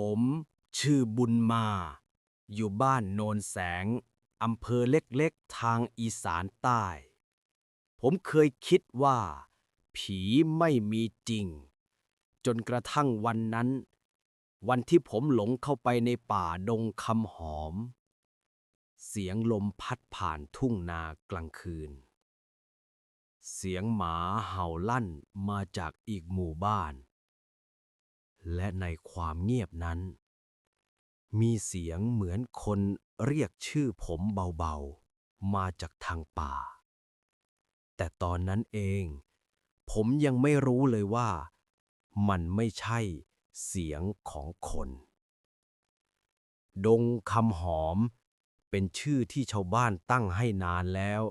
ผมชื่อบุญมา อยู่บ้านโนนแสง อำเภอเล็กๆ ทางอีสานใต้ ผมเคยคิดว่า ผีไม่มีจริง จนกระทั่งวันนั้น วันที่ผมหลงเข้าไปในป่าดงคำหอม เสียงลมพัดผ่านทุ่งนากลางคืน เสียงหมาเห่าลั่นมาจากอีกหมู่บ้าน และในความเงียบนั้น มีเสียงเหมือนคนเรียกชื่อผมเบาๆ มาจากทางป่า แต่ตอนนั้นเอง ผมยังไม่รู้เลยว่า มันไม่ใช่เสียงของคน ดงคำหอมเป็นชื่อที่ชาวบ้านตั้งให้นานแล้ว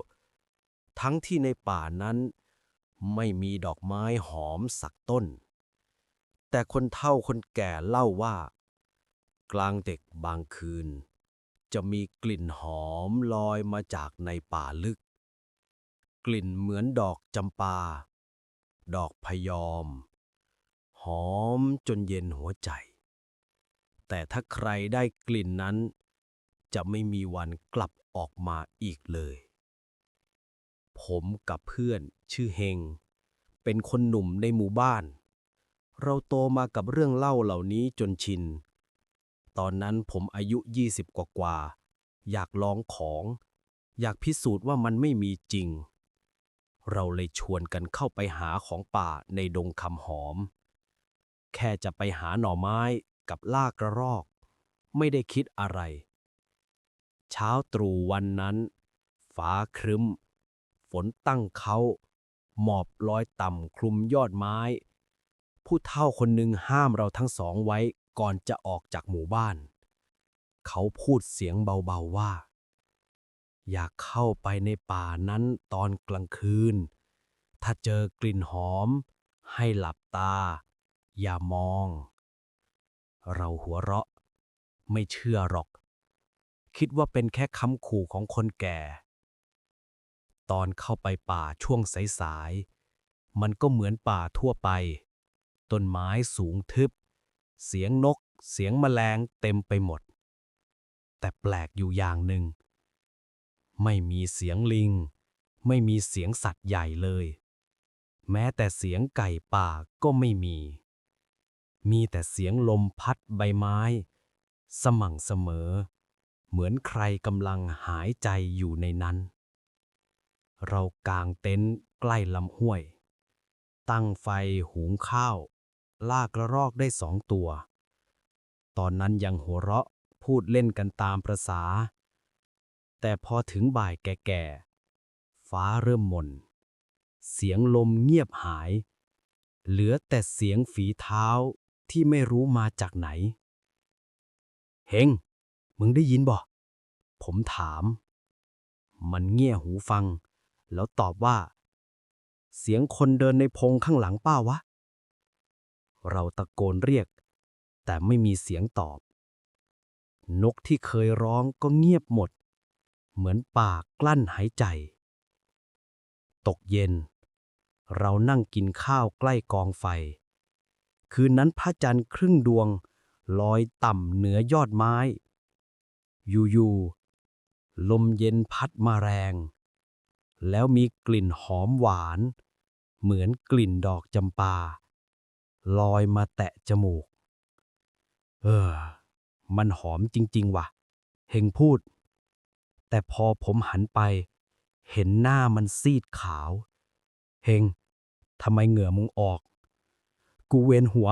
ทั้งที่ในป่านั้นไม่มีดอกไม้หอมสักต้น แต่คนเฒ่าคนแก่เล่าว่า กลางเด็กบางคืน จะมีกลิ่นหอมลอยมาจากในป่าลึก กลิ่นเหมือนดอกจำปา ดอกพยอม หอมจนเย็นหัวใจ แต่ถ้าใครได้กลิ่นนั้น จะไม่มีวันกลับออกมาอีกเลย ผมกับเพื่อนชื่อเฮง เป็นคนหนุ่มในหมู่บ้าน เราโตมากับเรื่องเล่าเหล่านี้จนชิน ตอนนั้นผมอายุ 20 กว่ากว่า อยากลองของ อยากพิสูจน์ว่ามันไม่มีจริง เราเลยชวนกันเข้าไปหาของป่าในดงคำหอม แค่จะไปหาหน่อไม้กับลากกระรอก ไม่ได้คิดอะไร เช้าตรู่วันนั้น ฟ้าครึ้ม ฝนตั้งเขา หมอบลอยต่ำคลุมยอดไม้ ผู้เฒ่าคนหนึ่งห้ามเราทั้งสองไว้ก่อนจะออกจากหมู่บ้าน เขาพูดเสียงเบาๆว่า อยากเข้าไปในป่านั้นตอนกลางคืน ถ้าเจอกลิ่นหอม ให้หลับตา อย่ามอง เราหัวเราะ ไม่เชื่อหรอก คิดว่าเป็นแค่คำขู่ของคนแก่ ตอนเข้าไปป่าช่วงสายๆมันก็เหมือนป่าทั่วไป ต้นไม้สูงทึบ เสียงนก เสียงแมลงเต็มไปหมด แต่แปลกอยู่อย่างหนึ่ง ไม่มีเสียงลิง ไม่มีเสียงสัตว์ใหญ่เลย แม้แต่เสียงไก่ป่าก็ไม่มี มีแต่เสียงลมพัดใบไม้ สม่ำเสมอ เหมือนใครกำลังหายใจอยู่ในนั้น เรากางเต็นท์ใกล้ลำห้วยตั้งไฟหุงข้าว ลากกระรอกได้สองตัว ตอนนั้นยังหัวเราะพูดเล่นกันตามประษา แต่พอถึงบ่ายแก่ๆ ฟ้าเริ่มหมน เสียงลมเงียบหาย เหลือแต่เสียงฝีเท้าที่ไม่รู้มาจากไหน เฮง มึงได้ยินบ่ ผมถาม มันเงี่ยหูฟัง แล้วตอบว่า เสียงคนเดินในพงข้างหลังป้าวะ เราตะโกนเรียก แต่ไม่มีเสียงตอบ นกที่เคยร้องก็เงียบหมด เหมือนป่ากลั้นหายใจ ตกเย็น เรานั่งกินข้าวใกล้กองไฟ คืนนั้นพระจันทร์ครึ่งดวงลอยต่ำเหนือยอดไม้ อยู่ๆลมเย็นพัดมาแรง แล้วมีกลิ่นหอมหวาน เหมือนกลิ่นดอกจำปา ลอยมาแตะจมูก เออ มันหอมจริง ๆ ว่ะ เฮงพูด แต่พอผมหันไป เห็นหน้ามันซีดขาว เฮงทำไมเหงื่อมึงออก กูเวียนหัว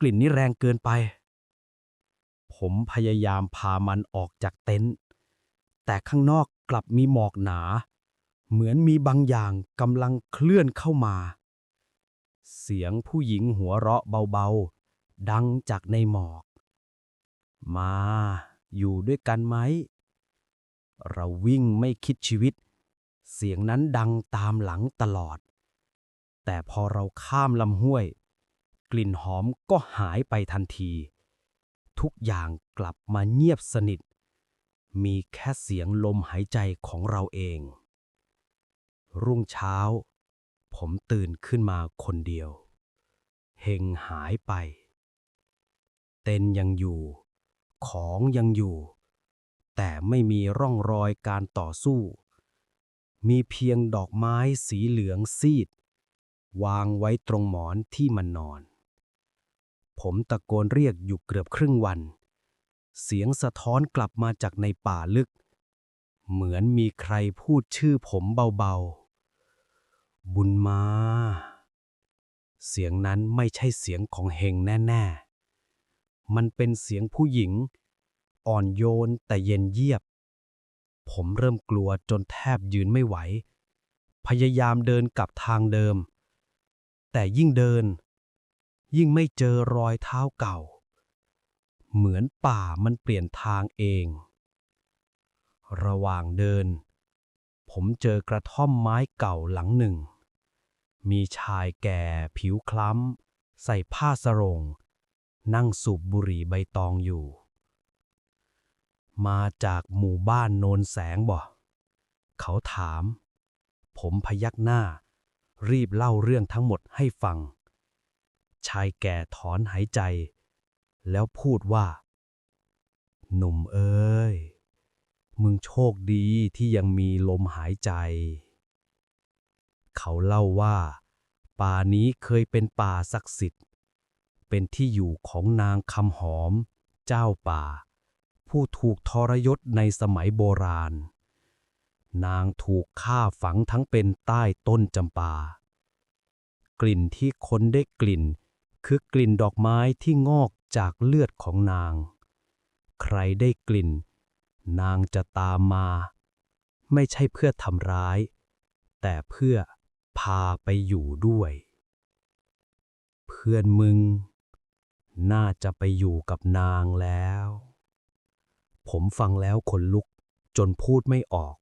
กลิ่นนี่แรงเกินไป ผมพยายามพามันออกจากเต็นท์ แต่ข้างนอกกลับมีหมอกหนา เหมือนมีบางอย่างกำลังเคลื่อนเข้ามา เสียงผู้หญิงหัวเราะเบาๆ ดังจากในหมอก มาอยู่ด้วยกันไหม เราวิ่งไม่คิดชีวิต เสียงนั้นดังตามหลังตลอด แต่พอเราข้ามลำห้วย กลิ่นหอมก็หายไปทันที ทุกอย่างกลับมาเงียบสนิท มีแค่เสียงลมหายใจของเราเอง รุ่งเช้า ผมตื่นขึ้นมาคนเดียว เฮงหายไป เต็นยังอยู่ ของยังอยู่ แต่ไม่มีร่องรอยการต่อสู้ มีเพียงดอกไม้สีเหลืองซีด วางไว้ตรงหมอนที่มันนอน ผมตะโกนเรียกอยู่เกือบครึ่งวัน เสียงสะท้อนกลับมาจากในป่าลึก เหมือนมีใครพูดชื่อผมเบาๆ บุญมา เสียงนั้นไม่ใช่เสียงของเฮงแน่ ๆ มันเป็นเสียงผู้หญิง อ่อนโยนแต่เย็นเยียบ ผมเริ่มกลัวจนแทบยืนไม่ไหว พยายามเดินกลับทางเดิม แต่ยิ่งเดิน ยิ่งไม่เจอรอยเท้าเก่า เหมือนป่ามันเปลี่ยนทางเอง ระหว่างเดิน ผมเจอกระท่อมไม้เก่าหลังหนึ่ง มีชายแก่ผิวคล้ำ ใส่ผ้าสรง นั่งสูบบุหรี่ใบตองอยู่ มาจากหมู่บ้านโนนแสงบ่ เขาถาม ผมพยักหน้า รีบเล่าเรื่องทั้งหมดให้ฟัง ชายแก่ถอนหายใจ แล้วพูดว่า หนุ่มเอ้ย มึงโชคดีที่ยังมีลมหายใจ เขาเล่าว่า ป่านี้เคยเป็นป่าศักดิ์สิทธิ์ เป็นที่อยู่ของนางคำหอม เจ้าป่า ผู้ถูกทรยศในสมัยโบราณ นางถูกฆ่าฝังทั้งเป็นใต้ต้นจำปา กลิ่นที่คนได้กลิ่น คือกลิ่นดอกไม้ที่งอกจากเลือดของนาง ใครได้กลิ่น นางจะตามมา ไม่ใช่เพื่อทำร้าย แต่เพื่อ พาไปอยู่ด้วย เพื่อนมึง น่าจะไปอยู่กับนางแล้ว ผมฟังแล้วขนลุกจนพูดไม่ออก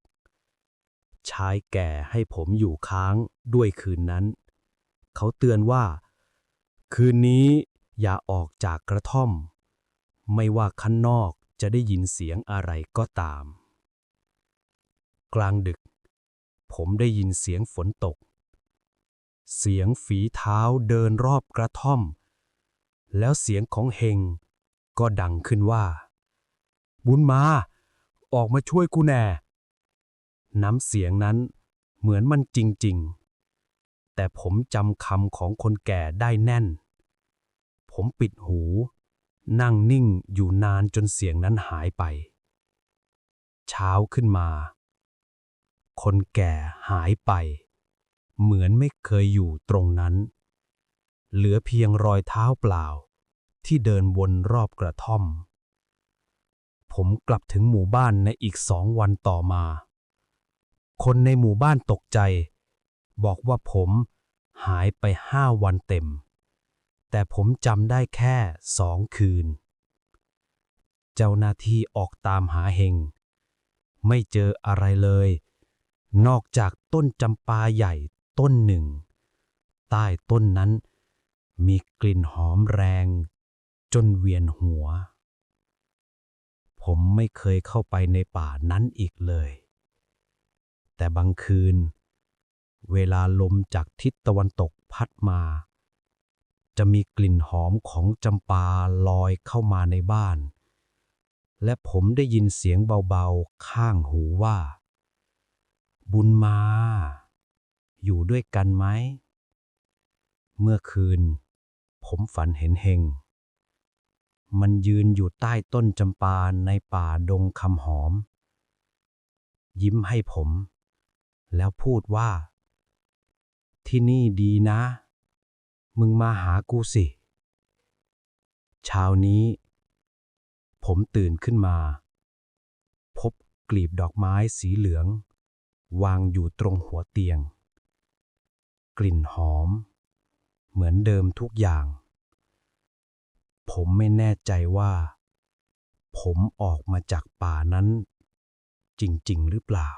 ชายแก่ให้ผมอยู่ค้างด้วยคืนนั้น เขาเตือนว่า คืนนี้อย่าออกจากกระท่อม ไม่ว่าข้างนอกจะได้ยินเสียงอะไรก็ตาม กลางดึก ผมได้ยินเสียงฝนตก เสียงฝีเท้าเดินรอบกระท่อม แล้วเสียงของเฮงก็ดังขึ้นว่า บุญมา ออกมาช่วยกูแน่ น้ำเสียงนั้นเหมือนมันจริง ๆ แต่ผมจำคำของคนแก่ได้แน่น ผมปิดหู นั่งนิ่งอยู่นานจนเสียงนั้นหายไป เช้าขึ้นมา คนแก่หายไป เหมือนไม่เคยอยู่ตรงนั้น เหลือเพียงรอยเท้าเปล่า ที่เดินวนรอบกระท่อม ผมกลับถึงหมู่บ้านในอีกสองวันต่อมา คนในหมู่บ้านตกใจ บอกว่าผมหายไปห้าวันเต็ม แต่ผมจำได้แค่สองคืน เจ้าหน้าที่ออกตามหาเฮง ไม่เจออะไรเลย นอกจากต้นจำปาใหญ่ ต้นหนึ่ง ใต้ต้นนั้น มีกลิ่นหอมแรง จนเวียนหัว ผมไม่เคยเข้าไปในป่านั้นอีกเลย แต่บางคืน เวลาลมจากทิศตะวันตกพัดมา จะมีกลิ่นหอมของจำปาลอยเข้ามาในบ้าน และผมได้ยินเสียงเบาๆข้างหูว่า บุญมา อยู่ด้วยกันไหม เมื่อคืน ผมฝันเห็นเฮง มันยืนอยู่ใต้ต้นจำปาในป่าดงคำหอม ยิ้มให้ผม แล้วพูดว่า ที่นี่ดีนะ มึงมาหากูสิ เช้านี้ ผมตื่นขึ้นมา พบกลีบดอกไม้สีเหลือง วางอยู่ตรงหัวเตียง กลิ่นหอม เหมือนเดิมทุกอย่าง ผมไม่แน่ใจว่า ผมออกมาจากป่านั้น จริง ๆ หรือเปล่า